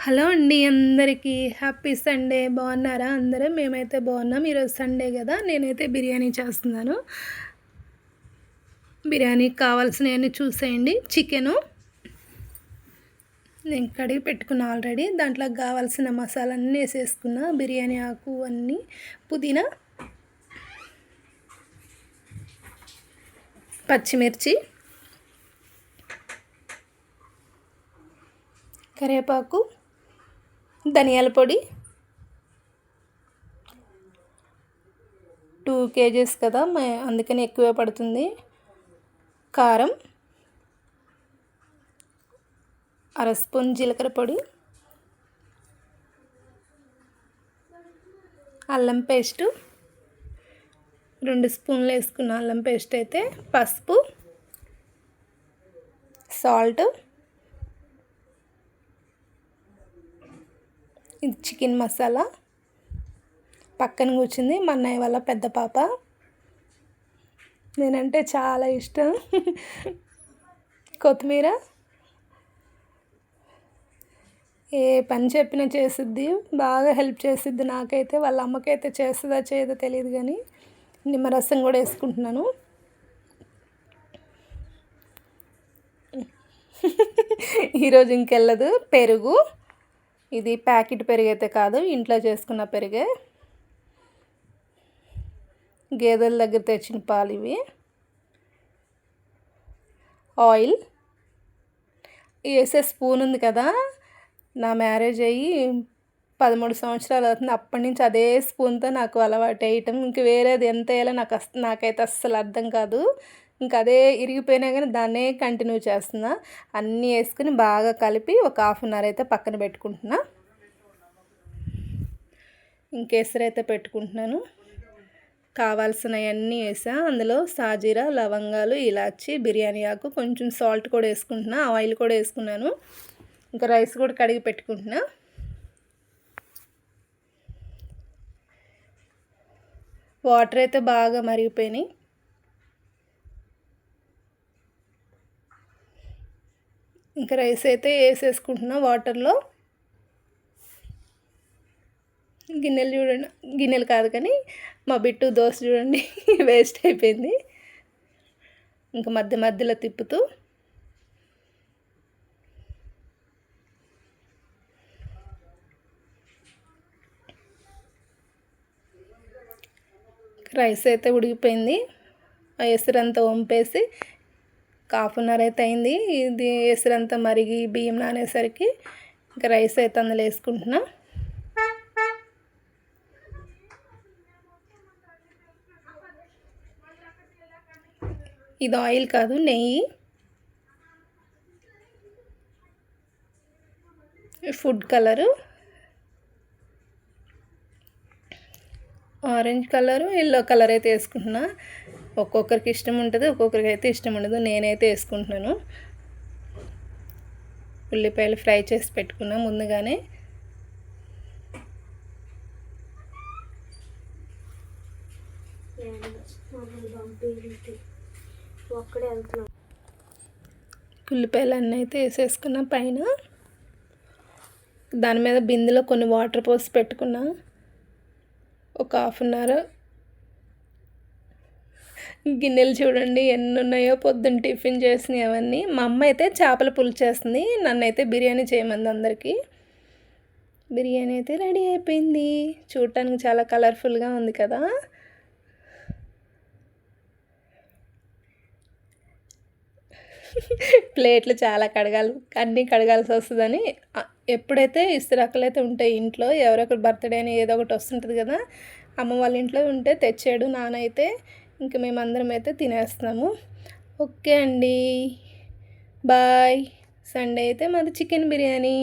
Hello అండి అందరికీ. Happy Sunday. బాగున్నారా అందరూ? మేమైతే బాగున్నాం. ఈరోజు సండే కదా. నేనైతే బిర్యానీ చేస్తున్నాను. బిర్యానీకి కావాల్సినవన్నీ చూసేయండి. చికెను నేను కడిగి పెట్టుకున్నా ఆల్రెడీ. దాంట్లోకి కావాల్సిన మసాలా అన్నీ వేసేసుకున్నా. బిర్యానీ ఆకు అన్నీ పుదీనా పచ్చిమిర్చి కరివేపాకు ధనియాల పొడి టూ కేజీస్ కదా అందుకని ఎక్కువే పడుతుంది. కారం అర స్పూన్ జీలకర్ర పొడి అల్లం పేస్టు రెండు స్పూన్లు వేసుకున్న అల్లం పేస్ట్ అయితే పసుపు సాల్ట్ ఇది చికెన్ మసాలా. పక్కన కూర్చుంది మా అన్నయ్య వాళ్ళ పెద్ద పాప. నేనంటే చాలా ఇష్టం. కొత్తిమీర. ఏ పని చెప్పినా చేసిద్ది. బాగా హెల్ప్ చేసిద్ది నాకైతే వాళ్ళ అమ్మకైతే చేస్తుందా చేయదో తెలియదు కానీ నిమ్మరసం కూడా వేసుకుంటున్నాను. ఈరోజు ఇంకెళ్ళదు. పెరుగు. ఇది ప్యాకెట్ పెరిగైతే కాదు ఇంట్లో చేసుకున్న పెరిగే గేదెల దగ్గర తెచ్చిన పాలు ఇవి. ఆయిల్. వేసే స్పూన్ ఉంది కదా నా మ్యారేజ్ అయ్యి పదమూడు సంవత్సరాలు అవుతుంది. అప్పటి నుంచి అదే స్పూన్తో నాకు అలవాటు వేయటం. ఇంక వేరేది ఎంత వేయాలో నాకు నాకైతే అస్సలు అర్థం కాదు. ఇంకా అదే ఇరిగిపోయినా కానీ దాన్నే కంటిన్యూ చేస్తున్నా. అన్నీ వేసుకుని బాగా కలిపి ఒక హాఫ్ అన్ అవర్ అయితే పక్కన పెట్టుకుంటున్నా. ఇంకేసరైతే పెట్టుకుంటున్నాను. కావాల్సినవన్నీ వేసా. అందులో సాజీరా లవంగాలు ఇలాచి బిర్యానీ ఆకు కొంచెం సాల్ట్ కూడా వేసుకుంటున్నా. ఆయిల్ కూడా వేసుకున్నాను. ఇంకా రైస్ కూడా కడిగి పెట్టుకుంటున్నా. వాటర్ అయితే బాగా మరిగిపోయినాయి. ఇంకా రైస్ అయితే వేసేసుకుంటున్నా వాటర్లో. గిన్నెలు చూడండి. గిన్నెలు కాదు కానీ మా బిట్టు దోశ చూడండి వేస్ట్ అయిపోయింది. ఇంకా మధ్య మధ్యలో తిప్పుతూ. రైస్ అయితే ఉడికిపోయింది. ఎసురంతా వంపేసి హాఫ్ అన్ అవర్ అయితే అయింది. ఇది ఎసరంతా మరిగి బియ్యం నానేసరికి ఇంకా రైస్ అయితే అందులో వేసుకుంటున్నా. ఇది ఆయిల్ కాదు నెయ్యి. Food colour. Orange colour yellow colour అయితే వేసుకుంటున్నా. ఒక్కొక్కరికి ఇష్టం ఉంటుంది ఒక్కొక్కరికి అయితే ఇష్టం ఉండదు. నేనైతే వేసుకుంటున్నాను. ఉల్లిపాయలు ఫ్రై చేసి పెట్టుకున్నా ముందుగానే. ఉల్లిపాయలు అన్నీ అయితే వేసేసుకున్నా పైన. దాని మీద బిందెలో కొన్ని వాటర్ పోసి పెట్టుకున్నా. ఒక హాఫ్ అన్ అవర్ గిన్నెలు చూడండి ఎన్ని ఉన్నాయో పొద్దున్న టిఫిన్ చేసినాయి అవన్నీ. మా అమ్మ అయితే చేపల పులుసు చేస్తుంది నన్ను అయితే బిర్యానీ చేయమంది అందరికీ. బిర్యానీ అయితే రెడీ అయిపోయింది. చూడటానికి చాలా కలర్ఫుల్గా ఉంది కదా. ప్లేట్లు చాలా కడగాలి అన్నీ కడగాల్సి వస్తుందని. ఎప్పుడైతే ఇస్తరాకులు అయితే ఉంటాయి ఇంట్లో ఎవరొకరు బర్త్డే అని ఏదో ఒకటి వస్తుంటుంది కదా అమ్మ వాళ్ళ ఇంట్లో ఉంటే తెచ్చాడు నాన్న అయితే. ఇంకా మేమందరం అయితే తినేస్తున్నాము. ఓకే అండి. బాయ్. సండే అయితే మాది చికెన్ బిర్యానీ.